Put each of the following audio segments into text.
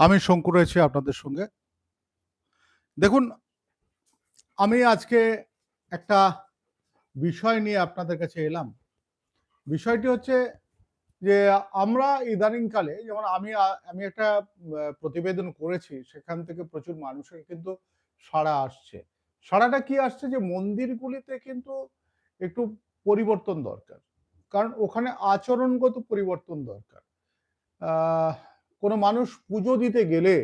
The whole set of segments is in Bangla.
আমি শঙ্কর রয়েছি আপনাদের সঙ্গে। দেখুন, আমি আজকে একটা বিষয় নিয়ে আপনাদের কাছে এলাম। বিষয়টি হচ্ছে যে, আমরা ইদানিংকালে, যেমন আমি আমি একটা প্রতিবেদন করেছি, সেখান থেকে প্রচুর মানুষের কিন্তু সাড়া আসছে। সাড়াটা কি আসছে যে, মন্দিরগুলিতে কিন্তু একটু পরিবর্তন দরকার। কারণ ওখানে আচরণগত পরিবর্তন দরকার। কোনো মানুষ পুজো দিতে গেলে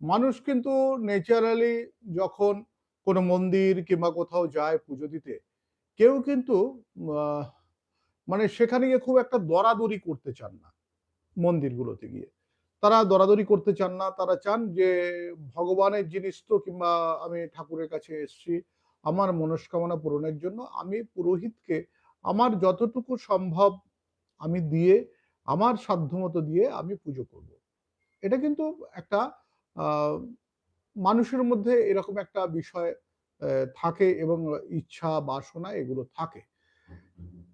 মানুষ কিন্তু ন্যাচারালি যখন কোনো মন্দির কিংবা কোথাও যায় পুজো দিতে, কেউ কিন্তু মানে সেখানে গিয়ে খুব একটা দরাদরি করতে চান না মন্দিরগুলোতে গিয়ে। তারা দরাদরি করতে চান না, তারা চান যে ভগবানের জিনিস তো কিংবা আমি ঠাকুরের কাছে এসেছি, আমার মনস্কামনা পূরণের জন্য আমি পুরোহিতকে আমার যতটুকু সম্ভব আমি দিয়ে, আমার সাধ্যমতো দিয়ে আমি পুজো করব। এটা কিন্তু একটা মানুষের মধ্যে এরকম একটা বিষয় থাকে এবং ইচ্ছা, বাসনা এগুলো থাকে।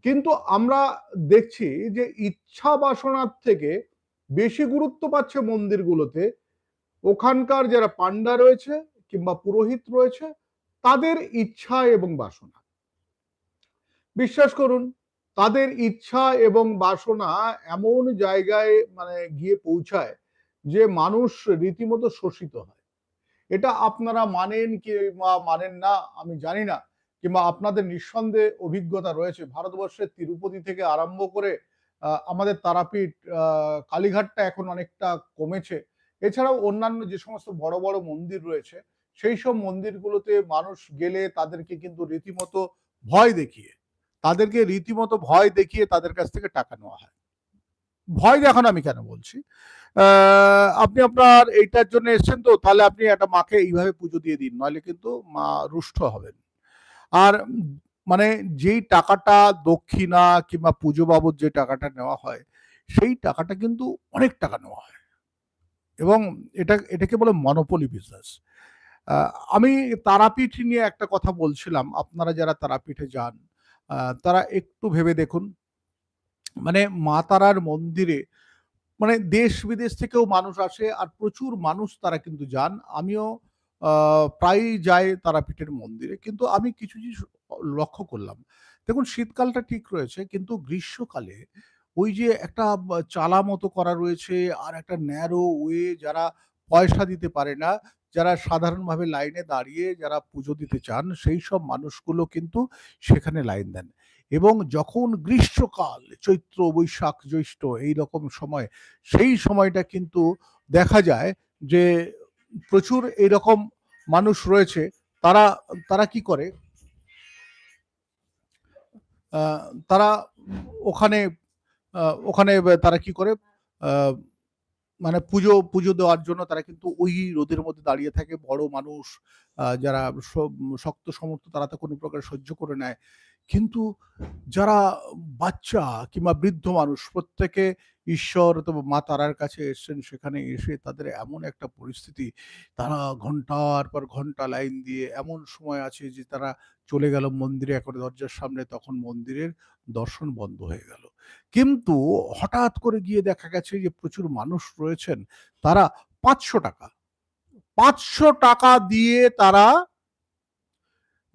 কিন্তু আমরা দেখছি যে ইচ্ছা, বাসনার থেকে বেশি গুরুত্ব পাচ্ছে মন্দিরগুলোতে। ওখানকার যারা পান্ডা রয়েছে কিংবা পুরোহিত রয়েছে, তাদের ইচ্ছা এবং বাসনা। বিশ্বাস করুন, তাদের ইচ্ছা এবং বাসনা এমন জায়গায় মানে গিয়ে পৌঁছায় যে মানুষ রীতিমতো শোষিত হয়। এটা আপনারা মানেন কি বা মানেন না, আমি জানি না। কিংবা আপনাদের নিঃসন্দেহে অভিজ্ঞতা রয়েছে। ভারতবর্ষের তিরুপতি থেকে আরম্ভ করে আমাদের তারাপীঠ কালীঘাটটা এখন অনেকটা কমেছে। এছাড়াও অন্যান্য যে সমস্ত বড় বড় মন্দির রয়েছে, সেই সব মন্দিরগুলোতে মানুষ গেলে তাদেরকে কিন্তু রীতিমতো ভয় দেখিয়ে, তাদেরকে রীতিমতো ভয় দেখিয়ে তাদের কাছ থেকে টাকা নেওয়া হয়। ভয় দেখানো আমি কেন বলছি? আপনি আপনার এইটার জন্য এসেছেন তো, তাহলে আপনি একটা মাকে এইভাবে পুজো দিয়ে দিন, নইলে কিন্তু মা রুষ্ট হবেন। আর মানে যেই টাকাটা দক্ষিণা কিংবা পুজো বাবদ যে টাকাটা নেওয়া হয়, সেই টাকাটা কিন্তু অনেক টাকা নেওয়া হয়। এবং এটা, এটাকে বলে মনোপলি বিজনেস আমি তারাপীঠ নিয়ে একটা কথা বলছিলাম, আপনারা যারা তারাপীঠে যান তারা একটু ভেবে দেখুন। মানে মা তারার মন্দিরে মানে দেশ বিদেশ থেকেও মানুষ আসে আর প্রচুর মানুষ তারা কিন্তু যান। আমিও প্রায়ই যাই তারাপীঠের মন্দিরে। কিন্তু আমি কিছু জিনিস লক্ষ্য করলাম। দেখুন, শীতকালটা ঠিক রয়েছে, কিন্তু গ্রীষ্মকালে ওই যে একটা চালা মতো করা রয়েছে আর একটা ন্যারো ওয়ে যারা পয়সা দিতে পারে না, যারা সাধারণভাবে লাইনে দাঁড়িয়ে যারা পুজো দিতে চান, সেই সব মানুষগুলো কিন্তু সেখানে লাইন দেন। এবং যখন গ্রীষ্মকাল, চৈত্র, বৈশাখ, জ্যৈষ্ঠ এই রকম সময়, সেই সময়টা কিন্তু দেখা যায় যে প্রচুর এরকম মানুষ রয়েছে। তারা তারা কি করে? তারা ওখানে ওখানে তারা কি করে? মানে পুজো পুজো দেওয়ার জন্য তারা কিন্তু ওই রোদের মধ্যে দাঁড়িয়ে থাকে। বড় মানুষ যারা শক্ত সমর্থ তারা তো কোনো প্রকার সহ্য করে নেয়। কিন্তু যারা বাচ্চা কিংবা বৃদ্ধ মানুষ, প্রত্যেকে ঈশ্বর অথবা মা তারার কাছে এসেছেন, সেখানে এসে তাদের এমন একটা পরিস্থিতি, তারা ঘণ্টার পর ঘণ্টা লাইন দিয়ে এমন সময় আছে যে তারা চলে গেল মন্দিরে একবারে দরজার সামনে, তখন মন্দিরের দর্শন বন্ধ হয়ে গেল। কিন্তু হঠাৎ করে গিয়ে দেখা গেছে যে প্রচুর মানুষ রয়েছেন, তারা পাঁচশো টাকা পাঁচশো টাকা দিয়ে তারা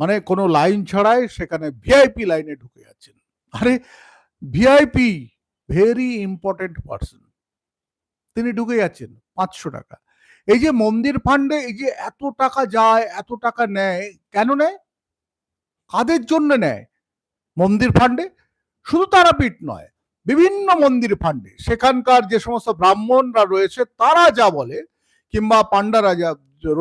মানে কোনো লাইন ছাড়াই সেখানে ভিআইপি লাইনে ঢুকে যাচ্ছেন আরে ভিআইপি ভেরি ইম্পর্টেন্ট পার্সন তিনি ঢুকে যাচ্ছেন পাঁচশো টাকা। এই যে মন্দির ফান্ডে এই যে এত টাকা যায়, এত টাকা নেয়, কেন নেয়? কাদের জন্য নেয়? মন্দির ফান্ডে? শুধু তারাপীঠ নয়, বিভিন্ন মন্দির ফান্ডে। সেখানকার যে সমস্ত ব্রাহ্মণরা রয়েছে, তারা যা বলে, কিংবা পান্ডারা যা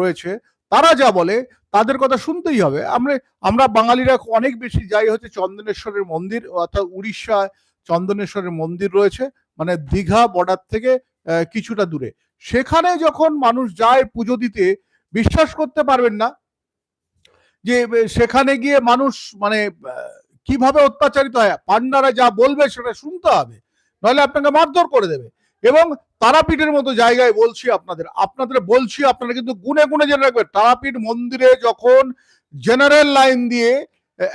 রয়েছে, তারা যা বলে তাদের কথা শুনতেই হবে। আমরা আমরা বাঙালিরা অনেক বেশি যাই হচ্ছে চন্দনেশ্বরের মন্দির, অর্থাৎ উড়িষ্যায় চন্দনেশ্বরের মন্দির রয়েছে মানে দীঘা বর্ডার থেকে কিছুটা দূরে। সেখানে যখন মানুষ যায় পুজো দিতে, বিশ্বাস করতে পারবেন না যে সেখানে গিয়ে মানুষ মানে কীভাবে অত্যাচারিত হয়, পান্ডারা যা বলবে সেটা শুনতে হবে। নইলে আপনাকে মারধর করে দেবে। এবং তারাপীঠের মতো জায়গায় বলছি আপনাদের আপনাদের বলছি আপনারা কিন্তু গুনে গুনে জেনে রাখবেন, তারাপীঠ মন্দিরে যখন জেনারেল লাইন দিয়ে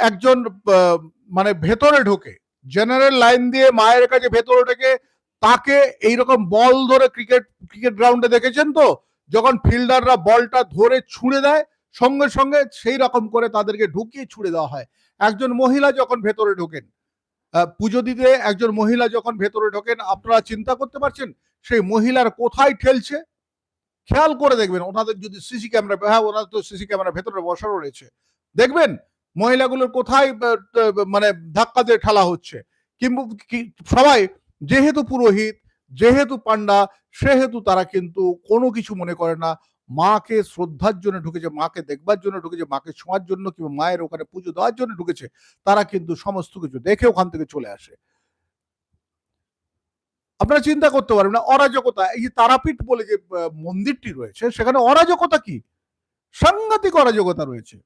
একজন মানে ভেতরে ঢোকে জেনারেল লাইন দিয়ে মায়ের কাছে ভেতরে ঢোকে, তাকে এইরকম বল ধরে ক্রিকেট ক্রিকেট গ্রাউন্ডে দেখেছেন তো? যখন ফিল্ডাররা বলটা ধরে ছুঁড়ে দেয়, সঙ্গে সঙ্গে সেই রকম করে তাদেরকে ঢুকিয়ে ছুড়ে দেওয়া হয়। একজন মহিলা যখন ভেতরে ঢোকেন পুজো দিতে একজন মহিলা যখন ভেতরে ঢোকেন, আপনারা চিন্তা করতে পারছেন সেই মহিলার কোথায় ঠেলছে? খেয়াল করে দেখবেন, ওনাদের যদি সিসি ক্যামেরা হ্যাঁ ওনাদের তো সিসি ক্যামেরা ভেতরে বসানো রয়েছে। দেখবেন, মহিলাগুলোর কোথায় মানে ধাক্কা দিয়ে ঠেলা হচ্ছে? কিংবা সবাই, যেহেতু পুরোহিত, যেহেতু পান্ডা সেহেতু তারা কিন্তু কোনো কিছু মনে করে না। মাকে শ্রদ্ধার জন্য ঢুকেছে, মাকে দেখবার জন্য ঢুকেছে, মাকে ছোঁয়ার জন্য কিংবা মায়ের ওখানে পুজো দেওয়ার জন্য ঢুকেছে, তারা কিন্তু সমস্ত কিছু দেখে ওখান থেকে চলে আসে। আপনারা চিন্তা করতে পারবেন না, অরাজকতা, এই যে তারাপীঠ বলে যে মন্দিরটি রয়েছে, সেখানে অরাজকতা কি? সাংঘাতিক অরাজকতা রয়েছে।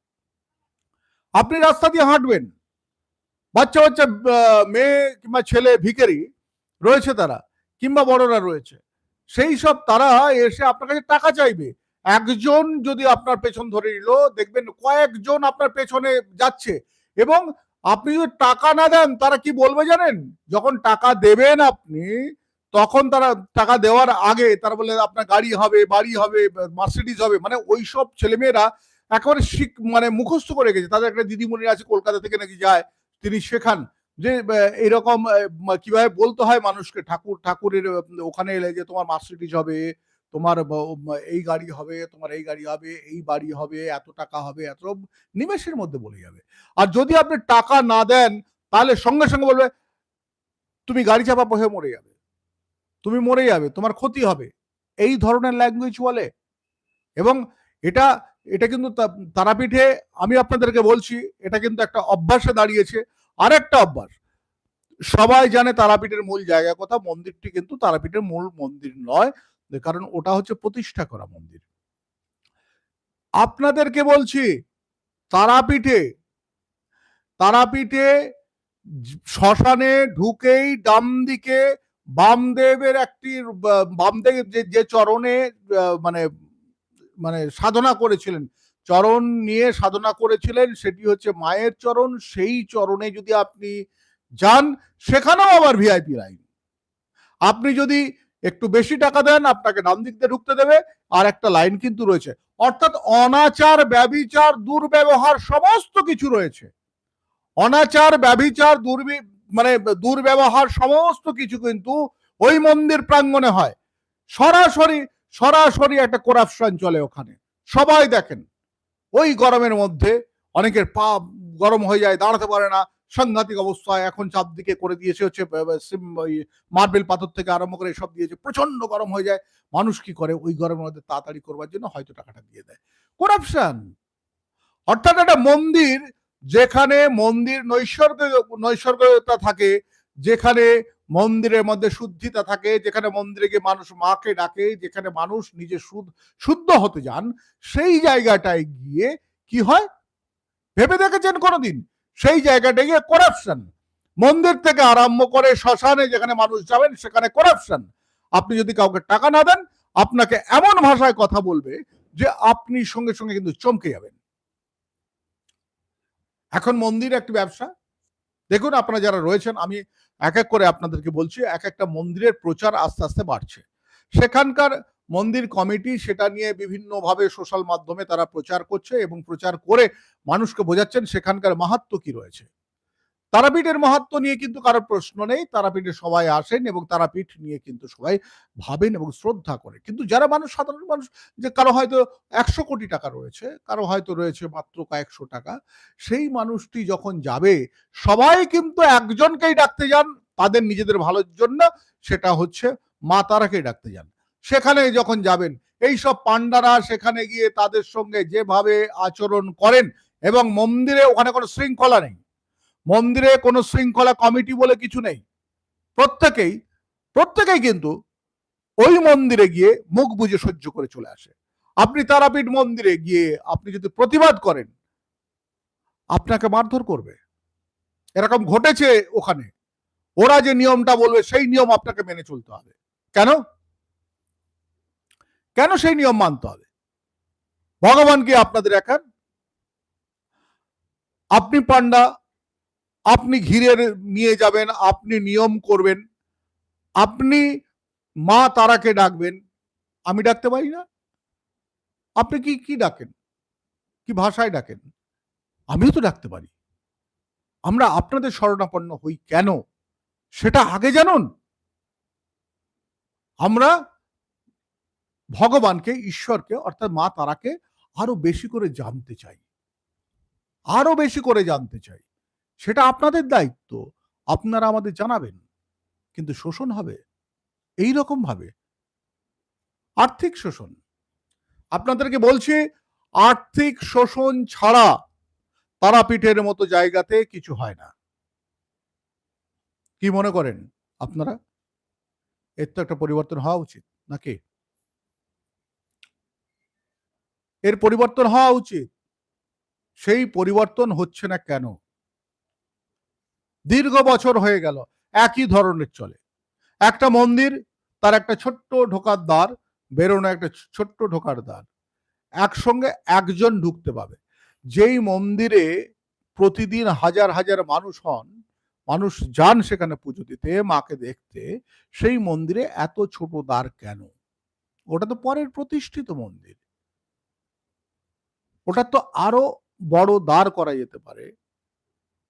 আপনি রাস্তা দিয়ে হাঁটবেন, বাচ্চা বাচ্চা মেয়ে কিংবা ছেলে, ভিখারি রয়েছে তারা, কিংবা বড়রা রয়েছে, সেই সব তারা এসে আপনার কাছে টাকা চাইবে একজন যদি আপনার পেছন ধরে নিল, দেখবেন কয়েকজন আপনার পেছনে যাচ্ছে এবং আপনি যদি টাকা না দেন, তারা কি বলবে জানেন? যখন টাকা দেবেন আপনি, তখন তারা টাকা দেওয়ার আগে তারা বলে আপনার গাড়ি হবে, বাড়ি হবে মার্সিডিজ হবে। মানে ওই সব ছেলেমেয়েরা একেবারে শিখ মানে মুখস্থ করে গেছে তাদের একটা দিদিমণি আছে, কলকাতা থেকে নাকি যায়, তিনি শেখান যে এরকম কীভাবে বলতে হয় মানুষকে? ঠাকুর, ঠাকুরের, ওখানে এলে যে তোমার মার্সিডিজ হবে তোমার এই গাড়ি হবে, তোমার এই গাড়ি হবে, এই বাড়ি হবে, এত টাকা হবে, এত নিমেষের মধ্যে বলে যাবে। আর যদি আপনি টাকা না দেন, তাহলে সঙ্গে সঙ্গে বলবে, তুমি গাড়ি চাপা হয়ে মরে যাবে। তুমি মরে যাবে, তোমার ক্ষতি হবে। এই ধরনের ল্যাঙ্গুয়েজ বলে। এবং এটা এটা কিন্তু তারাপীঠে আমি আপনাদেরকে বলছি, এটা কিন্তু একটা অভ্যাসে দাঁড়িয়েছে। আরেকটা অভ্যাস, সবাই জানে তারাপীঠের মূল জায়গা কথা, মন্দিরটি কিন্তু তারাপীঠের মূল মন্দির নয়। কারণ ওটা হচ্ছে প্রতিষ্ঠা করা মন্দির। আপনাদেরকে বলছি, তারাপীঠে তারাপীঠে শ্মশানে ঢুকেই ডাম দিকে বামদেবের একটি বামদেব যে যে চরণে মানে মানে সাধনা করেছিলেন, চরণ নিয়ে সাধনা করেছিলেন, সেটি হচ্ছে মায়ের চরণ, সেই চরণে যদি আপনি যান, সেখানেও আবার ভিআইপি লাইন। আপনি যদি একটু বেশি টাকা দেন, আপনাকে ডান দিক দিয়ে ঢুকতে দেবে, আর একটা লাইন কিন্তু রয়েছে। অর্থাৎ অনাচার ব্যবিচার দুর্ব্যবহার সমস্ত কিছু রয়েছে। অনাচার ব্যবিচার দুর্বি মানে দুর্ব্যবহার সমস্ত কিছু কিন্তু ওই মন্দির প্রাঙ্গণে হয়। সরাসরি সরাসরি একটা করাপশন চলে ওখানে। সবাই দেখেন, ওই গরমের মধ্যে অনেকের পা গরম হয়ে যায়, দাঁড়াতে পারে না সাংঘাতিক অবস্থা এখন চারদিকে করে দিয়েছে হচ্ছে মার্বেল পাথর থেকে আরম্ভ করে সব দিয়েছে। প্রচণ্ড গরম হয়ে যায়। মানুষ কি করে? ওই গরমের মধ্যে তাড়াতাড়ি করবার জন্য হয়তো টাকাটা দিয়ে দেয়। করাপশন অর্থাৎ একটা মন্দির যেখানে মন্দির নৈসর্গ, নৈসর্গতা থাকে, যেখানে মন্দিরের মধ্যে শুদ্ধিতা থাকে, যেখানে মন্দিরে গিয়ে মানুষ মাকে ডাকে, যেখানে মানুষ নিজে শুদ্ধ শুদ্ধ হতে যান, সেই জায়গাটায় গিয়ে কি হয়? ভেবে দেখেছেন কোনোদিন? সেই জায়গাটা গিয়ে করাপশন মন্দির থেকে আরম্ভ করে শ্মশানে যেখানে মানুষ যাবেন, সেখানে করাপশন আপনি যদি কাউকে টাকা না দেন, আপনাকে এমন ভাষায় কথা বলবে যে আপনি সঙ্গে সঙ্গে কিন্তু চমকে যাবেন। এখন মন্দির একটি ব্যবসা। দেখুন আপনারা যারা রয়েছেন, আমি এক এক করে আপনাদেরকে বলছি, এক একটা মন্দিরের প্রচার আস্তে আস্তে বাড়ছে। সেখানকার মন্দির কমিটি সেটা নিয়ে বিভিন্নভাবে সোশ্যাল মাধ্যমে তারা প্রচার করছে এবং প্রচার করে মানুষকে বোঝাচ্ছেন সেখানকার মাহাত্ম কি রয়েছে। তারাপীঠের মাহাত্ম নিয়ে কিন্তু কারও প্রশ্ন নেই, তারাপীঠে সবাই আসেন এবং তারাপীঠ নিয়ে কিন্তু সবাই ভাবেন এবং শ্রদ্ধা করে। কিন্তু যারা মানুষ, সাধারণ মানুষ, যে কারও হয়তো একশো কোটি টাকা রয়েছে, কারও হয়তো রয়েছে মাত্র কয়েকশো টাকা, সেই মানুষটি যখন যাবে, সবাই কিন্তু একজনকেই ডাকতে যান, তাদের নিজেদের ভালোর জন্য সেটা হচ্ছে মা তারাকেই ডাকতে যান। সেখানে যখন যাবেন এই সব পান্ডারা সেখানে গিয়ে তাদের সঙ্গে যেভাবে আচরণ করেন এবং মন্দিরে ওখানে কোনো শৃঙ্খলা নেই। মন্দিরে কোনো শৃঙ্খলা কমিটি বলে কিছু নেই। প্রত্যেকেই প্রত্যেকেই কিন্তু ওই মন্দিরে গিয়ে মুখ বুঝে সহ্য করে চলে আসে। আপনি তারাপীঠ মন্দিরে গিয়ে আপনি যদি প্রতিবাদ করেন, আপনাকে মারধর করবে। এরকম ঘটেছে ওখানে। ওরা যে নিয়মটা বলবে, সেই নিয়ম আপনাকে মেনে চলতে হবে। কেন? কেন সেই নিয়ম মানতে হবে? ভগবান কি আপনাদের একার? আপনি পান্ডা, আপনি ঘিরে নিয়ে যাবেন, আপনি নিয়ম করবেন, আপনি মা তারাকে ডাকবেন। আমি ডাকতে পারি না? আপনি কি কি ডাকেন? কি ভাষায় ডাকেন? আমিও তো ডাকতে পারি। আমরা আপনাদের শরণাপন্ন হই কেন? সেটা আগে জানুন। আমরা ভগবানকে, ঈশ্বরকে, অর্থাৎ মা তারাকে আরও বেশি করে জানতে চাই। আরও বেশি করে জানতে চাই। সেটা আপনাদের দায়িত্ব। আপনারা আমাদের জানাবেন। কিন্তু শোষণ হবে? এই রকম ভাবে। আর্থিক শোষণ। আপনাদেরকে বলছি, আর্থিক শোষণ ছাড়া তারাপীঠের মতো জায়গাতে কিছু হয় না। কি মনে করেন আপনারা? এর তো একটা পরিবর্তন হওয়া উচিত, নাকি? এর পরিবর্তন হওয়া উচিত। সেই পরিবর্তন হচ্ছে না কেন? দীর্ঘ বছর হয়ে গেল, একই ধরনের চলে। একটা মন্দির, তার একটা ছোট্ট ঢোকার দ্বার, বেরোনো একটা ছোট্ট ঢোকার দ্বার। একসঙ্গে একজন ঢুকতে পাবে। যেই মন্দিরে প্রতিদিন হাজার হাজার মানুষ হন, মানুষ যান সেখানে পুজো দিতে, মাকে দেখতে, সেই মন্দিরে এত ছোট দ্বার কেন? ওটা তো পরের প্রতিষ্ঠিত মন্দির। ওটা তো আরও বড় দ্বার করা যেতে পারে।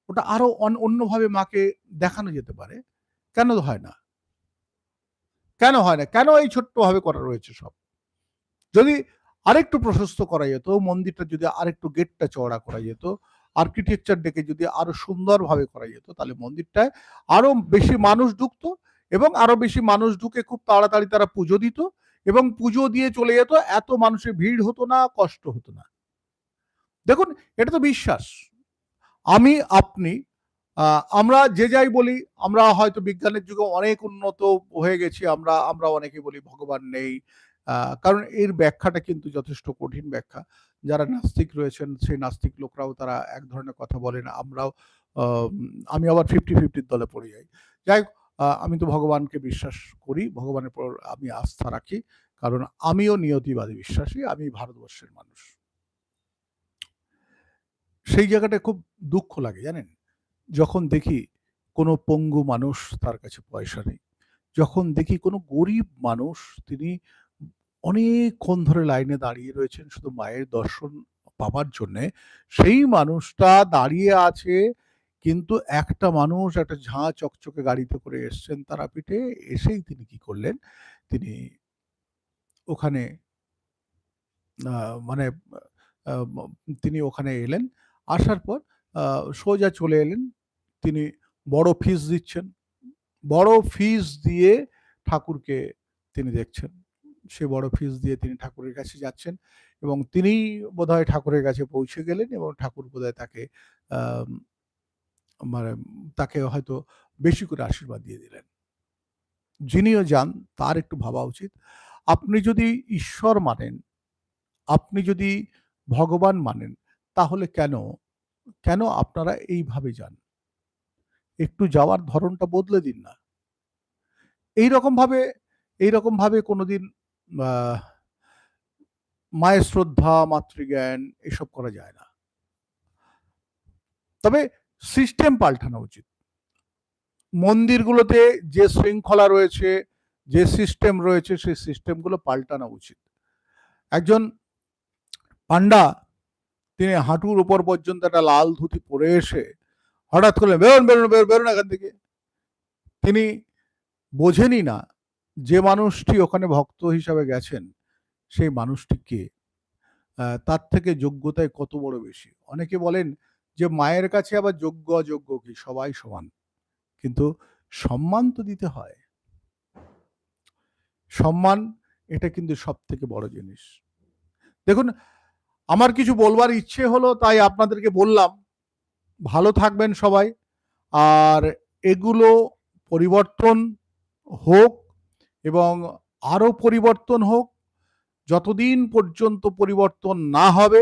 ওটা আরও অন্যভাবে মাকে দেখানো যেতে পারে। কেন হয় না? কেন হয় না? কেন এই ছোট্টভাবে করা রয়েছে সব? যদি আরেকটু প্রশস্ত করা যেত, মন্দিরটা যদি আরেকটু গেটটা চওড়া করা যেত আর্কিটেকচার ডেকে যদি আরও সুন্দরভাবে করা যেত, তাহলে মন্দিরটায় আরও বেশি মানুষ ঢুকতো এবং আরও বেশি মানুষ ঢুকে খুব তাড়াতাড়ি তারা পুজো দিত এবং পুজো দিয়ে চলে যেত। এত মানুষের ভিড় হতো না, কষ্ট হতো না। দেখুন, এটা তো বিশ্বাস। আমি, আপনি আমরা যে যাই বলি, আমরা হয়তো বিজ্ঞানের যুগে অনেক উন্নত হয়ে গেছি, আমরা আমরা অনেকে বলি ভগবান নেই। কারণ এর ব্যাখ্যাটা কিন্তু যথেষ্ট কঠিন ব্যাখ্যা। যারা নাস্তিক রয়েছেন, সেই নাস্তিক লোকরাও তারা এক ধরনের কথা বলেন, আমরাও আমি আবার ফিফটি ফিফটির দলে পড়ে যাই। যাই আমি তো ভগবানকে বিশ্বাস করি, ভগবানের পর আমি আস্থা রাখি, কারণ আমিও নিয়তিবাদী বিশ্বাসী আমি ভারতবর্ষের মানুষ। সেই জায়গাটা খুব দুঃখ লাগে, জানেন? যখন দেখি কোনো পঙ্গু মানুষ তার কাছে পয়সা নেই, যখন দেখি কোনো গরিব মানুষ তিনি অনেকক্ষণ ধরে লাইনে দাঁড়িয়ে রয়েছেন শুধু মায়ের দর্শন পাবার জন্যে, সেই মানুষটা দাঁড়িয়ে আছে, কিন্তু একটা মানুষ একটা ঝাঁ চকচকে গাড়িতে করে এসছেন তারাপীঠে, এসেই তিনি কি করলেন? তিনি ওখানে মানে তিনি ওখানে এলেন আসার পর সোজা চলে এলেন। তিনি বড় ফিস দিচ্ছেন। বড় ফিস দিয়ে ঠাকুরকে তিনি দেখছেন। সে বড় ফিস দিয়ে তিনি ঠাকুরের কাছে যাচ্ছেন এবং তিনি বোধহয় ঠাকুরের কাছে পৌঁছে গেলেন এবং ঠাকুর বোধহয় তাকে মানে তাকে হয়তো বেশি করে আশীর্বাদ দিয়ে দিলেন। যিনিও যান, তার একটু ভাবা উচিত। আপনি যদি ঈশ্বর মানেন, আপনি যদি ভগবান মানেন তাহলে কেন? কেন আপনারা এইভাবে যান? একটু যাওয়ার ধরনটা বদলে দিন না। এইরকম ভাবে এইরকম ভাবে কোনোদিন মায়ের শ্রদ্ধা, মাতৃজ্ঞান এসব করা যায় না। তবে সিস্টেম পাল্টানো উচিত। মন্দিরগুলোতে যে শৃঙ্খলা রয়েছে, যে সিস্টেম রয়েছে, সেই সিস্টেমগুলো পাল্টানো উচিত। একজন পান্ডা তিনি হাঁটুর উপর পর্যন্ত একটা লাল ধুতি পরে এসে হঠাৎ করে বেরোন বেরোন বেরোন এখান থেকে। তিনি বোঝেনি না যে মানুষটি ওখানে ভক্ত হিসাবে গেছেন, সেই মানুষটি কে? তার থেকে যোগ্যতায় কত বড় বেশি? অনেকে বলেন যে মায়ের কাছে আবার যোগ্য, অযোগ্য কি? সবাই সমান। কিন্তু সম্মান তো দিতে হয়। সম্মান এটা কিন্তু সব থেকে বড় জিনিস। দেখুন আমার কিছু বলবার ইচ্ছে হলো, তাই আপনাদেরকে বললাম। ভালো থাকবেন সবাই। আর এগুলো পরিবর্তন হোক এবং আরও পরিবর্তন হোক, যতদিন পর্যন্ত পরিবর্তন না হবে,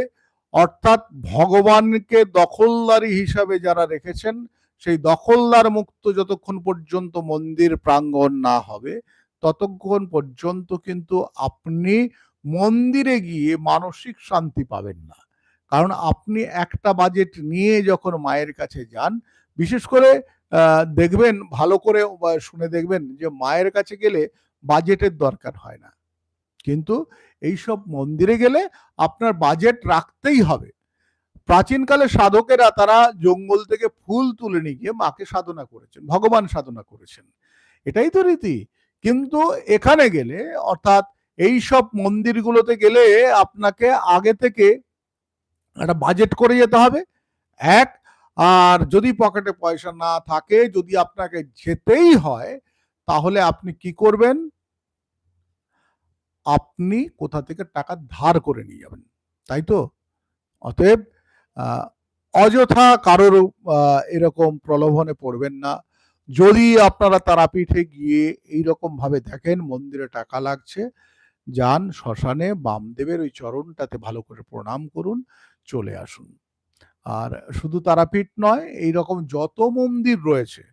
অর্থাৎ ভগবানকে দখলদারি হিসাবে যারা রেখেছেন, সেই দখলদার মুক্ত যতক্ষণ পর্যন্ত মন্দির প্রাঙ্গণ না হবে, ততক্ষণ পর্যন্ত কিন্তু আপনি মন্দিরে গিয়ে মানসিক শান্তি পাবেন না। কারণ আপনি একটা বাজেট নিয়ে যখন মায়ের কাছে যান, বিশেষ করে দেখবেন, ভালো করে শুনে দেখবেন যে মায়ের কাছে গেলে বাজেটের দরকার হয় না। কিন্তু এইসব মন্দিরে গেলে আপনার বাজেট রাখতেই হবে। প্রাচীনকালে সাধকেরা তারা জঙ্গল থেকে ফুল তুলে নিয়ে গিয়ে মাকে সাধনা করেছেন, ভগবান সাধনা করেছেন। এটাই তো রীতি। কিন্তু এখানে গেলে, অর্থাৎ এই সব মন্দিরগুলোতে গেলে আপনাকে আগে থেকে একটা বাজেট করে যেতে হবে। এক, আর যদি পকেটে পয়সা না থাকে, যদি আপনাকে যেতেই হয়, তাহলে আপনি কি করবেন? আপনি কোথা থেকে টাকা ধার করে নিয়ে যাবেন, তাই তো? অতএব অযথা কারোর এরকম প্রলোভনে পড়বেন না। যদি আপনারা তারাপীঠে গিয়ে এইরকম ভাবে দেখেন মন্দিরে টাকা লাগছে যান শ্মশানে, বামদেবের ওই চরণটাতে ভালো করে প্রণাম করুন, চলে আসুন। আর শুধু তারাপীঠ নয় এই রকম যত মন্দির রয়েছে,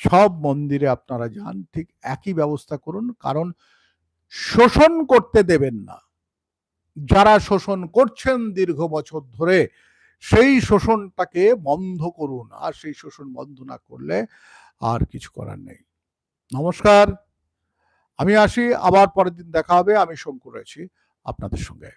সব মন্দিরে আপনারা যান, ঠিক একই ব্যবস্থা করুন, কারণ শোষণ করতে দেবেন না। যারা শোষণ করছেন দীর্ঘ বছর ধরে, সেই শোষণটাকে বন্ধ করুন, আর সেই শোষণ বন্ধ না করলে আর কিছু করার নেই। নমস্কার। আমি আসি আবার পরের দিন দেখা হবে। আমি শঙ্কু রয়েছি আপনাদের সঙ্গে।